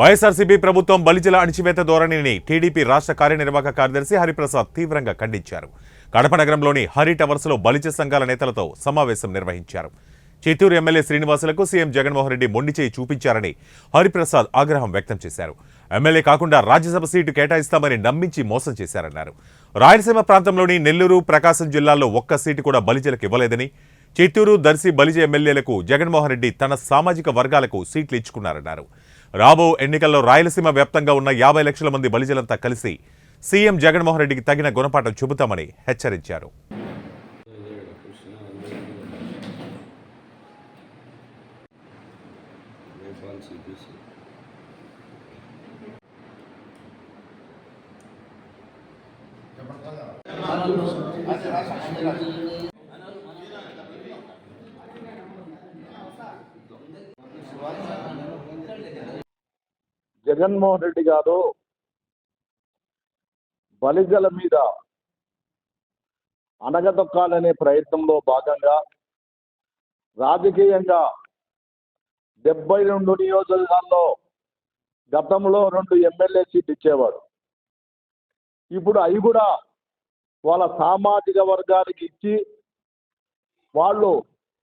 వైఎస్ఆర్సీపీ ప్రభుత్వం బలిజల అణిచివేత ధోరణిని టీడీపీ రాష్ట్ర కార్యనిర్వాహక కార్యదర్శి హరిప్రసాద్ తీవ్రంగా ఖండించారు. కడప నగరంలోని హరి టవర్స్లో బలిజ సంఘాల నేతలతో సమావేశం నిర్వహించారు. చిత్తూరు ఎమ్మెల్యే శ్రీనివాసులకు సీఎం జగన్మోహన్ రెడ్డి మొండి చేయి చూపించారని హరిప్రసాద్ ఆగ్రహం వ్యక్తం చేశారు. ఎమ్మెల్యే కాకుండా రాజ్యసభ సీటు కేటాయిస్తామని నమ్మించి మోసం చేశారన్నారు. రాయలసీమ ప్రాంతంలోని నెల్లూరు ప్రకాశం జిల్లాల్లో ఒక్క సీటు కూడా బలిజలకు ఇవ్వలేదని చిత్తూరు దర్శి బలిజ ఎమ్మెల్యేలకు జగన్మోహన్ రెడ్డి తన సామాజిక వర్గాలకు సీట్లు ఇచ్చుకున్నారన్నారు. రాబో ఎన్నికల్లో రాయలసీమ వ్యాప్తంగా ఉన్న యాభై లక్షల మంది బలిజలంతా కలిసి సీఎం జగన్మోహన్ రెడ్డికి తగిన గుణపాఠం చెబుతామని హెచ్చరించారు. నేపాల్ జగన్మోహన్ రెడ్డి గారు బలిజల మీద అణగదొక్కాలనే ప్రయత్నంలో భాగంగా రాజకీయంగా డెబ్బై రెండు నియోజకవర్గాల్లో గతంలో రెండు ఎమ్మెల్యే సీట్ ఇచ్చేవాడు ఇప్పుడు అవి కూడా వాళ్ళ సామాజిక వర్గానికి ఇచ్చి వాళ్ళు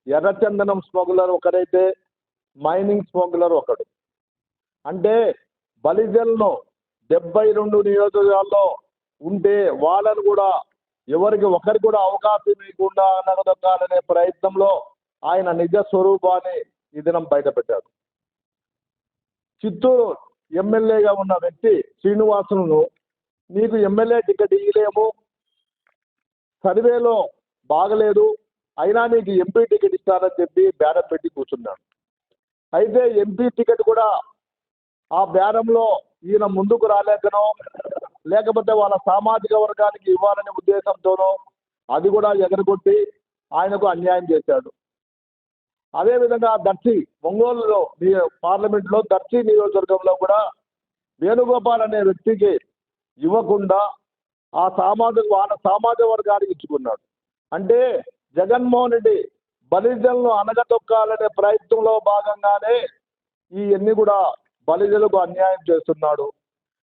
ఎర్రచందనం స్మగ్లర్ ఒకడైతే మైనింగ్ స్మగ్లర్ ఒకడు. అంటే బలిజల్లో డెబ్బై రెండు నియోజకవర్గాల్లో ఉంటే వాళ్ళను కూడా ఎవరికి ఒకరికి కూడా అవకాశం ఇవ్వకుండా నగదొక్కాలనే ప్రయత్నంలో ఆయన నిజ స్వరూపాన్ని ఈ దినం బయటపెట్టారు. చిత్తూరు ఎమ్మెల్యేగా ఉన్న వ్యక్తి శ్రీనివాసులను నీకు ఎమ్మెల్యే టికెట్ ఇవ్వలేము సర్వేలో బాగలేదు అయినా నీకు ఎంపీ టికెట్ ఇస్తానని చెప్పి బ్యాడర్ పెట్టి కూర్చున్నాడు. అయితే ఎంపీ టికెట్ కూడా ఆ బేరంలో ఈయన ముందుకు రాలేకనో లేకపోతే వాళ్ళ సామాజిక వర్గానికి ఇవ్వాలనే ఉద్దేశంతోనో అది కూడా ఎగరగొట్టి ఆయనకు అన్యాయం చేశాడు. అదేవిధంగా దర్శి ఒంగోలులో మీ పార్లమెంట్లో దర్శి నియోజకవర్గంలో కూడా వేణుగోపాల్ అనే వ్యక్తికి ఇవ్వకుండా ఆ సామాజిక వాళ్ళ సామాజిక వర్గానికి ఇచ్చుకున్నాడు. అంటే జగన్మోహన్ రెడ్డి బలిజలను అనగదొక్కాలనే ప్రయత్నంలో భాగంగానే ఈ ఎన్ని కూడా బలిజలకు అన్యాయం చేస్తున్నాడు.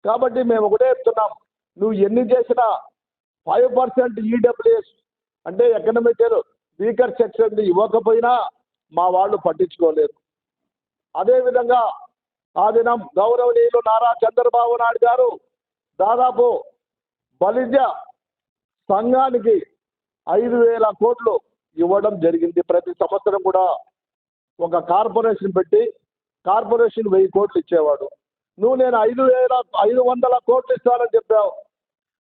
కాబట్టి మేము ఒకటే చెప్తున్నాం నువ్వు ఎన్ని చేసినా ఫైవ్ పర్సెంట్ ఈడబ్ల్యూఎస్ అంటే ఎకనామిక్ వీకర్ సెక్షన్ ఇవ్వకపోయినా మా వాళ్ళు పట్టించుకోలేరు. అదేవిధంగా ఆ దినం గౌరవనీయులు నారా చంద్రబాబు నాయుడు గారు దాదాపు బలిజ సంఘానికి ఐదు వేల కోట్లు ఇవ్వడం జరిగింది. ప్రతి సంవత్సరం కూడా ఒక కార్పొరేషన్ పెట్టి కార్పొరేషన్ వెయ్యి కోట్లు ఇచ్చేవాడు. నువ్వు నేను ఐదు వేల ఐదు వందల కోట్లు ఇస్తానని చెప్పావు.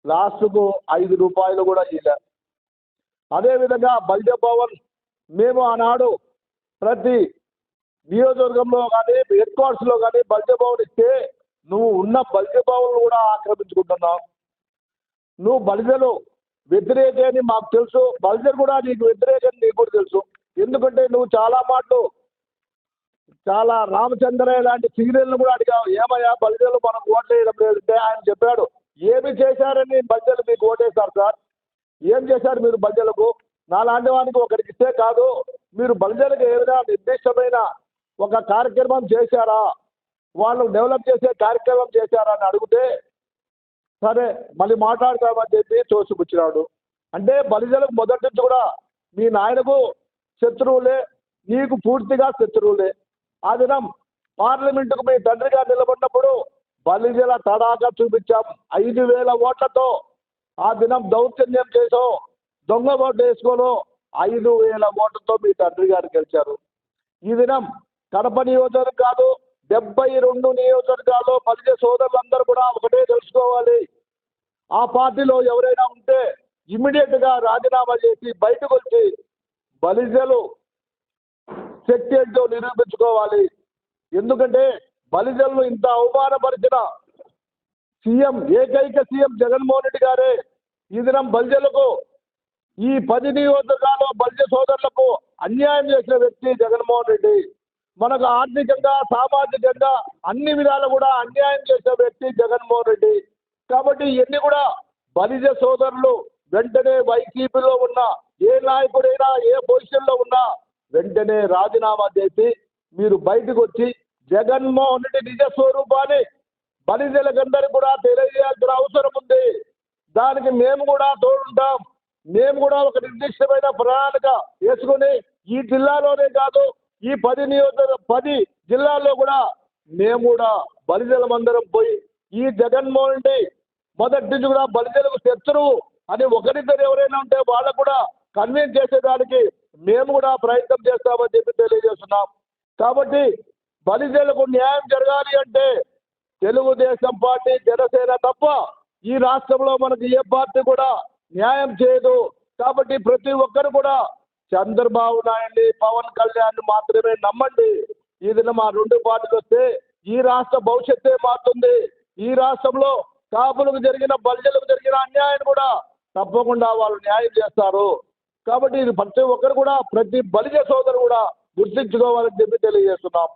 లాస్ట్కు ఐదు రూపాయలు కూడా ఇలే అదేవిధంగా బల్జ భవన్ మేము ఆనాడు ప్రతి నియోజకవర్గంలో కానీ హెడ్ క్వార్టర్స్లో కానీ బల్జ భవన్ ఇస్తే నువ్వు ఉన్న బల్జ భవన్ కూడా ఆక్రమించుకుంటున్నావు. నువ్వు బలిజలు వ్యతిరేకని మాకు తెలుసు. బలిజలు కూడా నీకు వ్యతిరేకని నీకు కూడా తెలుసు. ఎందుకంటే నువ్వు చాలా మాటలు చాలా రామచంద్రయ్య లాంటి సీరియల్ను కూడా అడిగాం. ఏమయ్యా బలిజలు మనం ఓట్లు వేయడం లేదంటే ఆయన చెప్పాడు ఏమి చేశారని బలిజలు మీకు ఓటేశారు సార్? ఏం చేశారు మీరు బలిజలకు? నాలాంటి వానికి ఒకరికి ఇస్తే కాదు. మీరు బలిజలకు ఏదైనా నిర్దిష్టమైన ఒక కార్యక్రమం చేశారా? వాళ్ళు డెవలప్ చేసే కార్యక్రమం చేశారా? అని అడిగితే సరే మళ్ళీ మాట్లాడతామని చెప్పి తోసిపుచ్చినాడు. అంటే బలిజలకు మొదటి నుంచి కూడా మీ నాయనకు శత్రువులే నీకు పూర్తిగా శత్రువులే. ఆ దినం పార్లమెంటుకు మీ తండ్రిగా నిలబడినప్పుడు బలిజల తడాగా చూపించాం. ఐదు వేల ఓట్లతో ఆ దినం దౌర్జన్యం చేసో దొంగ ఓట్లు వేసుకోను ఐదు వేల ఓట్లతో మీ తండ్రి గారు గెలిచారు. ఈ దినం కడప నియోజకవర్గం కాదు డెబ్బై రెండు నియోజకవర్గాల్లో బలిజ సోదరులందరూ కూడా ఒకటే తెలుసుకోవాలి. ఆ పార్టీలో ఎవరైనా ఉంటే ఇమ్మీడియట్గా రాజీనామా చేసి బయటకు వచ్చి బలిజలు శక్తి ఏంటో నిరూపించుకోవాలి. ఎందుకంటే బలిజలను ఇంత అవమానపరిచిన సీఎం ఏకైక సీఎం జగన్మోహన్ రెడ్డి గారే ఈ దినం బలిజలకు ఈ పది నియోజకవర్గాల్లో బలిజ సోదరులకు అన్యాయం చేసిన వ్యక్తి జగన్మోహన్ రెడ్డి. మనకు ఆర్థికంగా సామాజికంగా అన్ని విధాలు కూడా అన్యాయం చేసిన వ్యక్తి జగన్మోహన్ రెడ్డి. కాబట్టి ఇవన్నీ కూడా బలిజ సోదరులు వెంటనే వైసీపీలో ఉన్న ఏ నాయకుడైనా ఏ పొజిషన్లో ఉన్నా వెంటనే రాజీనామా చేసి మీరు బయటకు వచ్చి జగన్మోహన్ రెడ్డి నిజ స్వరూపాన్ని బలిజలకందరికి కూడా తెలియజేయాల్సిన అవసరం ఉంది. దానికి మేము కూడా తోడుంటాం. మేము కూడా ఒక నిర్దిష్టమైన ప్రణాళిక వేసుకుని ఈ జిల్లాలోనే కాదు ఈ పది నియోజక పది జిల్లాల్లో కూడా మేము కూడా బలిజలమందరం పోయి ఈ జగన్మోహన్ రెడ్డి మొదటి నుంచి కూడా బలిజలకు శత్రువు అని ఒకరిద్దరు ఎవరైనా ఉంటే వాళ్ళకు కూడా కన్విన్స్ చేసేదానికి మేము కూడా ప్రయత్నం చేస్తామని చెప్పి తెలియజేస్తున్నాం. కాబట్టి బలిజలకు న్యాయం జరగాలి అంటే తెలుగుదేశం పార్టీ జనసేన తప్ప ఈ రాష్ట్రంలో మనకి ఏ పార్టీ కూడా న్యాయం చేయదు. కాబట్టి ప్రతి ఒక్కరు కూడా చంద్రబాబు నాయుడిని పవన్ కళ్యాణ్ మాత్రమే నమ్మండి. ఇది మా రెండు పార్టీలు వస్తే ఈ రాష్ట్ర భవిష్యత్తే మారుతుంది. ఈ రాష్ట్రంలో కాపులకు జరిగిన బలిజలకు జరిగిన అన్యాయం కూడా తప్పకుండా వాళ్ళు న్యాయం చేస్తారు. కాబట్టి ఇది ప్రతి ఒక్కరు కూడా ప్రతి బలిజ సోదరు కూడా గుర్తించుకోవాలని చెప్పి తెలియజేస్తున్నాం.